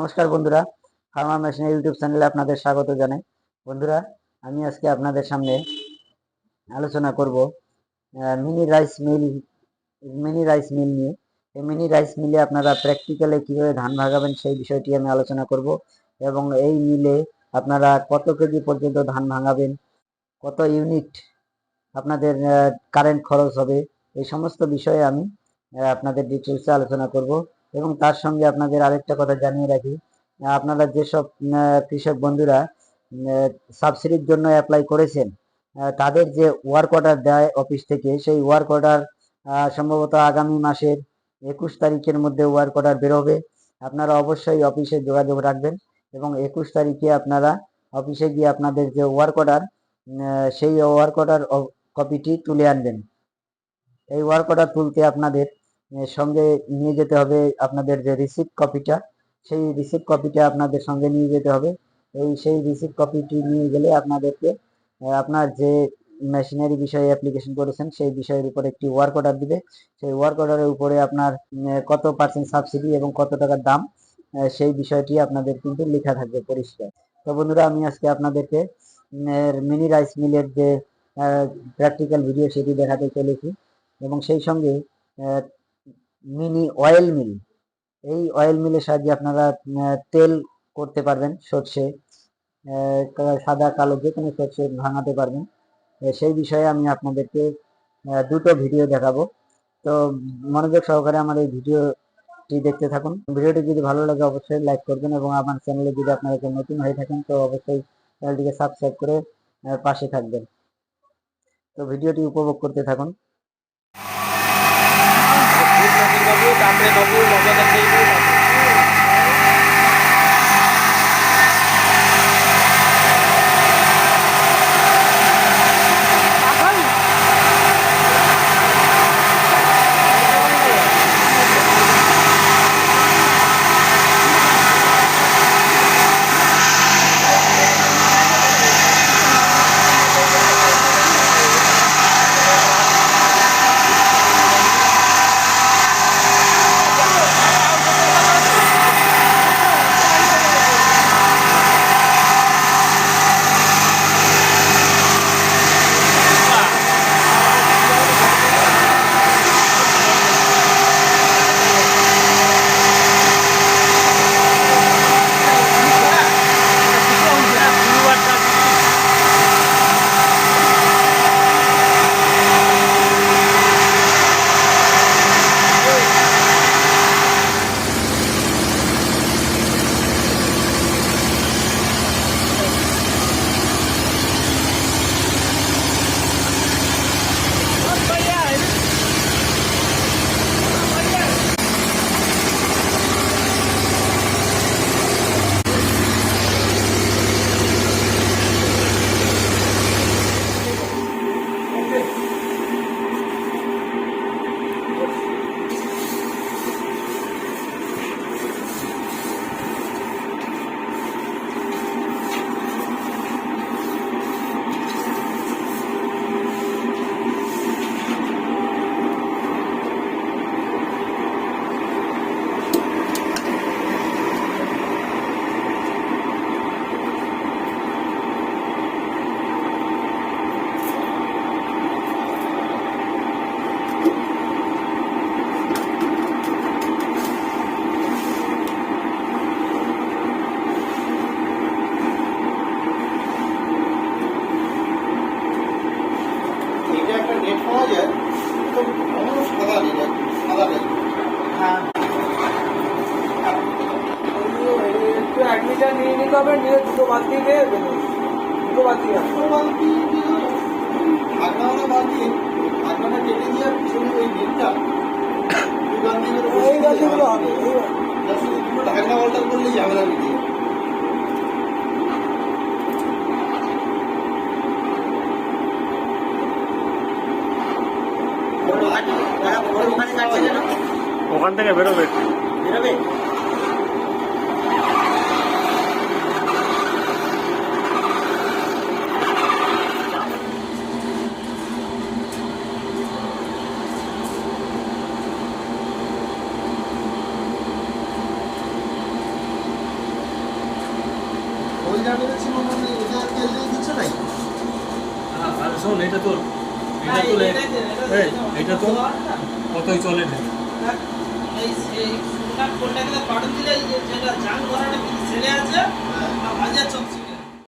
নমস্কার বন্ধুরা Pharma machine YouTube চ্যানেলে আপনাদের স্বাগত জানাই। বন্ধুরা, আমি আজকে আপনাদের সামনে আলোচনা করব mini rice mill mini rice mill নিয়ে। এই মিনি রাইস মিলে আপনারা প্র্যাকটিক্যালে কীভাবে ধান ভাগাবেন সেই বিষয়টি আমি আলোচনা করব এবং এই মিলে আপনারা কত কেজি পর্যন্ত ধান ভাঙাবেন, কত ইউনিট আপনাদের কারেন্ট খরচ হবে, এই সমস্ত বিষয়ে আমি আপনাদের ডিটেলসে আলোচনা করব। এবং তার সঙ্গে আপনাদের আরেকটা কথা জানিয়ে রাখি, আপনারা যেসব কৃষক বন্ধুরা সাবসিডির জন্য অ্যাপ্লাই করেছেন তাদের যে ওয়ার্ক অর্ডার দেয় অফিস থেকে, সেই ওয়ার্ক অর্ডার সম্ভবত আগামী মাসের একুশ তারিখের মধ্যে ওয়ার্ক অর্ডার বেরোবে। আপনারা অবশ্যই অফিসে যোগাযোগ রাখবেন এবং একুশ তারিখে আপনারা অফিসে গিয়ে আপনাদের যে ওয়ার্ক অর্ডার সেই ওয়ার্ক অর্ডার কপিটি তুলে আনবেন। এই ওয়ার্ক অর্ডার তুলতে আপনাদের সঙ্গে নিয়ে যেতে হবে আপনাদের যে রিসিপ্ট কপিটা সেই রিসিপ্ট কপিটা আপনাদের সঙ্গে নিয়ে যেতে হবে। এই সেই রিসিপ্ট কপিটি নিয়ে গেলে আপনাদেরকে আপনার যে মেশিনারি বিষয়ে অ্যাপ্লিকেশন করেছেন, সেই বিষয়ের উপর একটি ওয়ার্ক অর্ডার দিবে। সেই ওয়ার্ক অর্ডারের উপরে আপনার কত পার্সেন্ট সাবসিডি এবং কত টাকার দাম সেই বিষয়টি আপনাদের কিন্তু লেখা থাকবে পরিষ্কার। তো বন্ধুরা, আমি আজকে আপনাদেরকে মিনি রাইস মিলের যে প্র্যাকটিক্যাল ভিডিও সেটি দেখাতে চলেছি এবং সেই সঙ্গে মিনি অয়েল মিল এই অয়েল মিলের সাহায্যে আপনারা তেল করতে পারবেন, সর্ষে সাদা, কালো যে কোনো সর্ষে ভাঙাতে পারবেন। সেই বিষয়ে আমি আপনাদেরকে দুটো ভিডিও দেখাবো। তো মনোযোগ সহকারে আমার এই ভিডিওটি দেখতে থাকুন। ভিডিওটি যদি ভালো লাগে, অবশ্যই লাইক করবেন এবং আমার চ্যানেলে যদি আপনারা কেউ নতুন হয়ে থাকেন, তো অবশ্যই চ্যানেলটিকে সাবস্ক্রাইব করে পাশে থাকবেন। তো ভিডিওটি উপভোগ করতে থাকুন। of you, Captain of you, Logan and David. পাওয়া যায় তো অন্য সাদা একদম সাদা নেট একটু এক লিটার নিয়ে নিতে হবে নিয়ে দুটো বালতি দিয়ে দুটো বালতি ছোট বালতি ঢাকনা বালতি ঢাকনাটা কেটে দিয়ে পিছনে ওই নেটটা এই বালতিগুলো হবে দুটো ঢাকনা অল্টার করলেই ঝামেলা মিটিয়ে ওখান থেকে বেরোবে। বেরোবে মনে হয় এটা তোর এটা তো কতই চলে না কোনটাকে পাঠন দিলে যেটা জান করাটা ছেলে আছে চপ ছিল